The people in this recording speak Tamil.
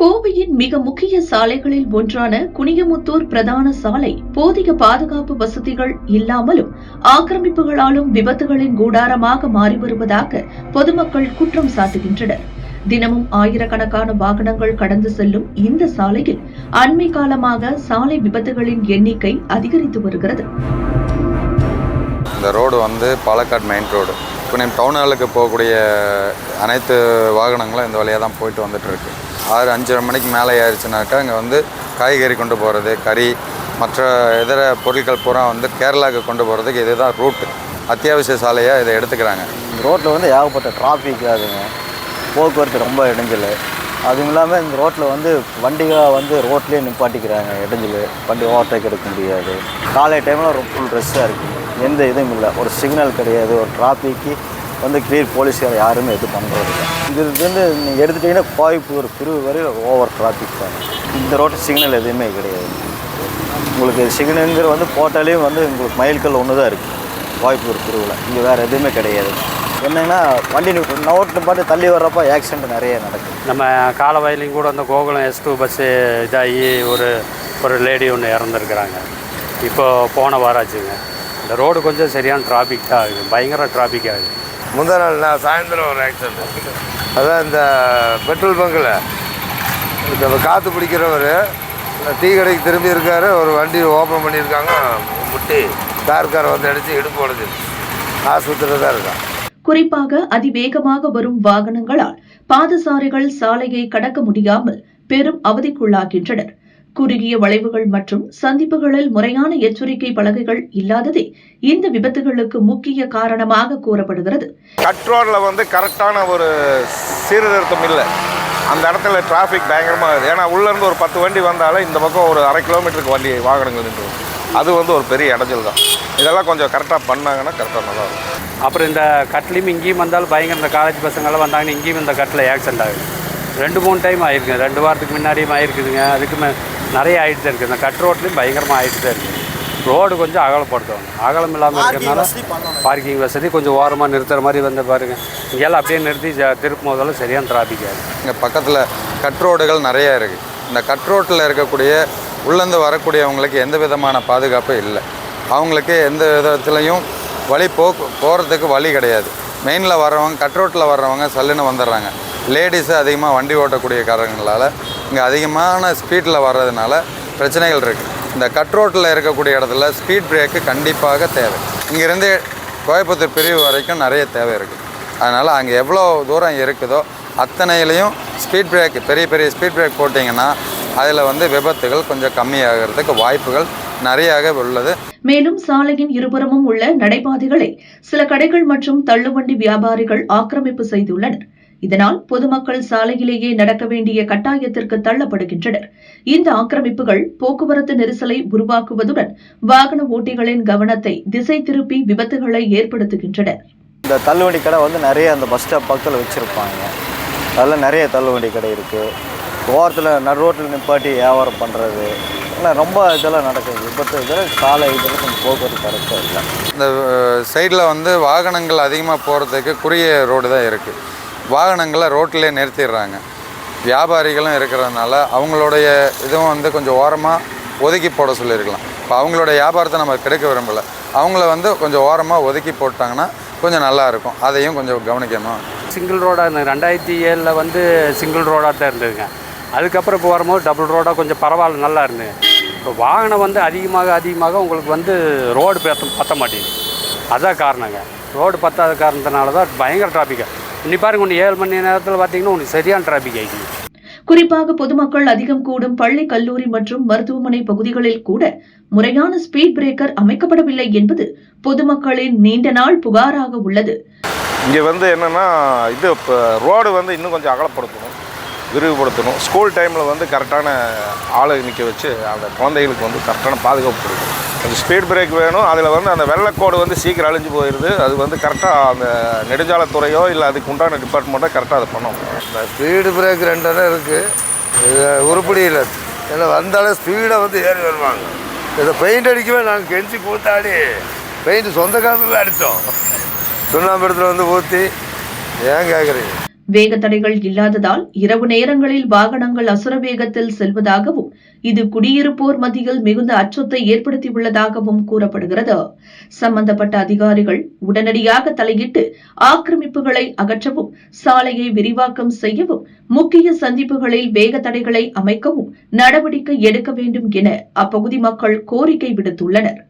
கோவையின் மிக முக்கிய சாலைகளில் ஒன்றான குனியமுத்தூர் பிரதான சாலை போதிய பாதுகாப்பு வசதிகள் இல்லாமலும் ஆக்கிரமிப்புகளாலும் விபத்துகளின் கூடாரமாக மாறி வருவதாக பொதுமக்கள் குற்றம் சாட்டுகின்றனர். தினமும் ஆயிரக்கணக்கான வாகனங்கள் கடந்து செல்லும் இந்த சாலையில் அண்மை காலமாக சாலை விபத்துகளின் எண்ணிக்கை அதிகரித்து வருகிறது. இந்த ரோடு வந்து பாலக்காடு மெயின் ரோடு இப்போ நம்ம டவுன் ஹாலுக்கு போகக்கூடிய அனைத்து வாகனங்களும் இந்த வழியாக தான் போயிட்டு வந்துட்டு இருக்கு. ஆறு அஞ்சரை மணிக்கு மேலே ஆயிடுச்சுனாக்கா இங்கே வந்து காய்கறி கொண்டு போகிறது கறி மற்ற இதர பொருட்கள் பூரா வந்து கேரளாவுக்கு கொண்டு போகிறதுக்கு இதுதான் ரூட்டு. அத்தியாவசிய சாலையாக இதை எடுத்துக்கிறாங்க. இந்த ரோட்டில் வந்து ஏகப்பட்ட டிராஃபிக் ஆகுதுங்க போக்குவரத்து ரொம்ப இடைஞ்சல். அதுவும் இல்லாமல் இந்த ரோட்டில் வந்து வண்டிகள் வந்து ரோட்லேயே நிப்பாட்டிக்கிறாங்க இடைஞ்சல். வண்டி ஓவர்டேக் எடுக்க முடியாது. காலை டைமில் ரொம்ப ஃபுல் ரஷ்ஷாக இருக்குது எந்த இதுவும் இல்லை. ஒரு சிக்னல் கிடையாது. ஒரு டிராஃபிக்கு வந்து கிளியர் போலீஸ்கார் யாருமே எதுவும் பண்ணுறது இல்லை. இதுலேருந்து நீங்கள் எடுத்துட்டிங்கன்னா கோயம்புத்தூர் பிரிவு வரை ஓவர் டிராஃபிக் தான். இந்த ரோட்டு சிக்னல் எதுவுமே கிடையாது. உங்களுக்கு சிக்னலுங்கிற வந்து போட்டாலையும் வந்து உங்களுக்கு மைல்கல் ஒன்று தான் இருக்குது கோயம்புத்தூர் பிரிவில் இங்கே வேறு எதுவுமே கிடையாது. என்னென்னா வண்டி நோட்டு பாட்டு தள்ளி வர்றப்போ ஆக்சிடென்ட் நிறைய நடக்குது. நம்ம காலவாயிலையும் கூட அந்த கோகுலம் எஸ் டூ பஸ்ஸு இதாகி ஒரு ஒரு லேடி ஒன்று இறந்துருக்குறாங்க. இப்போ போன வாராச்சுங்க. இந்த ரோடு கொஞ்சம் சரியான டிராஃபிக் தான் ஆகுது. பயங்கர டிராஃபிக் ஆகுது. முந்தா நாள் நான் சாயந்தரம் ஒரு ஆக்சிடென்ட் அதான் இந்த பெட்ரோல் பங்கில். இந்த காற்று பிடிக்கிறவர் டீ கடைக்கு திரும்பி இருக்காரு ஒரு வண்டி ஓப்பன் பண்ணியிருக்காங்க முட்டி கார்காரை வந்து அடித்து இடுப்பு உடஞ்சிருச்சு ஆஸ்பத்திரியில் தான் இருக்கான். குறிப்பாக அதிவேகமாக வரும் வாகனங்களால் பாதசாரிகள் சாலையை கடக்க முடியாமல் பெரும் அவதிக்குள்ளாகின்றனர். குறுகிய வளைவுகள் மற்றும் சந்திப்புகளில் முறையான எச்சரிக்கை பலகைகள் இல்லாததே இந்த விபத்துகளுக்கு முக்கிய காரணமாக கூறப்படுகிறது. கட் ரோடில் வந்து கரெக்டான ஒரு சீர்திருத்தம் இல்லை. அந்த இடத்துல டிராஃபிக் பயங்கரமாக இருக்குது ஏன்னா உள்ளேருந்து ஒரு பத்து வண்டி வந்தாலே இந்த பக்கம் ஒரு அரை கிலோமீட்டருக்கு வண்டி வாகனங்கள் நின்று அது வந்து ஒரு பெரிய இடைஞ்சல் தான். இதெல்லாம் கொஞ்சம் கரெக்டாக பண்ணாங்கன்னா கரெக்டாக நல்லா இருக்கும். அப்புறம் இந்த கட்லையும் இங்கேயும் வந்தாலும் பயங்கர இந்த காலேஜ் பசங்கள்லாம் வந்தாங்கன்னா இங்கேயும் இந்த கட்டில் ஆக்சிடென்ட் ஆகுது. ரெண்டு மூணு டைம் ஆயிருக்குங்க. ரெண்டு வாரத்துக்கு முன்னாடியும் ஆயிருக்குதுங்க. அதுக்கு நிறைய ஆகிட்டு தான் இருக்குது இந்த கட் ரோட்லேயும் பயங்கரமாக ஆகிட்டு தான் இருக்குது ரோடு கொஞ்சம் அகலப்படுத்தணும். அகலம் இல்லாமல் இருக்கிறதுனால பார்க்கிங் வசதி கொஞ்சம் ஓரமாக நிறுத்துற மாதிரி வந்து பாருங்க. இங்கெல்லாம் அப்படியே நிறுத்தி ஜ- திருப்பும் போதெல்லாம் சரியான டிராஃபிக் ஆகுது இங்கே பக்கத்தில் கட் ரோடுகள் நிறைய இருக்குது இந்த கட் ரோட்டில் இருக்கக்கூடிய உள்ளேருந்து வரக்கூடியவங்களுக்கு எந்த விதமான பாதுகாப்பும் இல்லை. அவங்களுக்கு எந்த விதத்துலையும் வழி போக்கு போகிறதுக்கு வழி கிடையாது. மெயினில் வர்றவங்க கட் ரோட்டில் வர்றவங்க சல்லுன்னு வந்துடுறாங்க. லேடிஸு அதிகமாக வண்டி ஓட்டக்கூடிய காரணங்களால் இங்கே அதிகமான ஸ்பீடில் வர்றதுனால பிரச்சனைகள் இருக்குது இந்த கட் ரோட்டில் இருக்கக்கூடிய இடத்துல ஸ்பீட் பிரேக்கு கண்டிப்பாக தேவை. இங்கேருந்து கோயம்புத்தூர் பிரிவு வரைக்கும் நிறைய தேவை இருக்குது அதனால் அங்கே எவ்வளோ தூரம் இருக்குதோ அத்தனையிலையும் ஸ்பீட் பிரேக் பெரிய பெரிய ஸ்பீட் பிரேக் போட்டிங்கன்னா அதில் வந்து விபத்துகள் கொஞ்சம் கம்மியாகிறதுக்கு வாய்ப்புகள் நிறையாக உள்ளது. மேலும் சாலையின் இருபுறமும் உள்ள நடைபாதைகளை சில கடைகள் மற்றும் தள்ளுவண்டி வியாபாரிகள் ஆக்கிரமிப்பு செய்துள்ளனர். இதனால் பொதுமக்கள் சாலையிலேயே நடக்க வேண்டிய கட்டாயத்திற்கு தள்ளப்படுகின்றனர். இந்த ஆக்கிரமிப்புகள் போக்குவரத்து நெரிசலை உருவாக்குவதுடன் வாகன ஓட்டிகளின் கவனத்தை திசை திருப்பி விபத்துகளை ஏற்படுத்துகின்றன. இந்த தள்ளுவண்டி கடை வந்து நிறைய அந்த பஸ் ஸ்டாப் பக்கத்தில் வச்சுருப்பாங்க. அதில் நிறைய தள்ளுவண்டி கடை இருக்குது ஓரத்தில் நடு ரோட்டில் நிப்பாட்டி வியாபாரம் பண்ணுறது எல்லாம் ரொம்ப இதெல்லாம் நடக்குது. விபத்து இதெல்லாம் சாலை இதெல்லாம் கொஞ்சம் போக்குவரத்து கரெக்டாக இல்லை. இந்த சைடில் வந்து வாகனங்கள் அதிகமாக போகிறதுக்கு குறுகிய ரோடு தான் இருக்குது வாகனங்களை ரோட்டிலே நிறுத்திடுறாங்க. வியாபாரிகளும் இருக்கிறதுனால அவங்களுடைய இதுவும் வந்து கொஞ்சம் ஓரமாக ஒதுக்கி போட சொல்லியிருக்கலாம். இப்போ அவங்களோட வியாபாரத்தை நம்ம கெடுக்க விரும்பலை. அவங்கள வந்து கொஞ்சம் ஓரமாக ஒதுக்கி போட்டாங்கன்னா கொஞ்சம் நல்லாயிருக்கும் அதையும் கொஞ்சம் கவனிக்கணும். சிங்கிள் ரோடாக இருந்தது. ரெண்டாயிரத்தி ஏழில் வந்து சிங்கிள் ரோடாக தான் இருந்ததுங்க. அதுக்கப்புறம் இப்போ வரும்போது டபுள் ரோடாக கொஞ்சம் பரவாயில்ல நல்லா இருந்தது. இப்போ வாகனம் வந்து அதிகமாக அதிகமாக உங்களுக்கு வந்து ரோடு பத்த பத்த மாட்டேங்குது. அதான் காரணங்க. ரோடு பத்தாத காரணத்தினால தான் பயங்கர டிராஃபிக்காக இன்னி பாருங்க ஒன்று ஏழு மணி நேரத்தில் பார்த்தீங்கன்னா உங்களுக்கு சரியான டிராஃபிக் ஆகிடுது குறிப்பாக பொதுமக்கள் அதிகம் கூடும் பள்ளி கல்லூரி மற்றும் மருத்துவமனை பகுதிகளில் கூட முறையான ஸ்பீட் பிரேக்கர் அமைக்கப்படவில்லை என்பது பொதுமக்களின் நீண்ட நாள் புகாராக உள்ளது. இங்கே வந்து என்னென்னா இது இப்போ ரோடு வந்து இன்னும் கொஞ்சம் அகலப்படுத்தணும் விரிவுபடுத்தணும். ஸ்கூல் டைமில் வந்து கரெக்டான ஆளை நிற்க வச்சு அந்த குழந்தைகளுக்கு வந்து கரெக்டான பாதுகாப்பு கொடுக்கணும். அந்த ஸ்பீட் பிரேக் வேணும். அதில் வந்து அந்த வெள்ளக்கோடு வந்து சீக்கிரம் அழிஞ்சு போயிடுது அது வந்து கரெக்டாக அந்த நெடுஞ்சாலைத்துறையோ இல்லை அதுக்கு உண்டான டிபார்ட்மெண்ட்டோ கரெக்டாக அதை பண்ணணும் இந்த ஸ்பீடு பிரேக் ரெண்டு இருக்குது இது உருப்படி இல்லை. ஏன்னா வந்தாலே ஸ்பீடை வந்து ஏறி வருவாங்க. இதை பெயிண்ட் அடிக்கவே நாங்கள் கெஞ்சி கூத்தாடி பெயிண்ட் சொந்த காசுல அடித்தோம். சுண்ணாம்பு இடத்துல வந்து ஊற்றி ஏன் கேட்குறீங்க வேக தடைகள் இல்லாததால் இரவு நேரங்களில் வாகனங்கள் அசுர வேகத்தில் செல்வதாகவும் இது குடியிருப்போர் மத்தியில் மிகுந்த அச்சத்தை ஏற்படுத்தியுள்ளதாகவும் கூறப்படுகிறது. சம்பந்தப்பட்ட அதிகாரிகள் உடனடியாக தலையிட்டு ஆக்கிரமிப்புகளை அகற்றவும் சாலையை விரிவாக்கம் செய்யவும் முக்கிய சந்திப்புகளில் வேக தடைகளை அமைக்கவும் நடவடிக்கை எடுக்க வேண்டும் என அப்பகுதி மக்கள் கோரிக்கை விடுத்துள்ளனர்.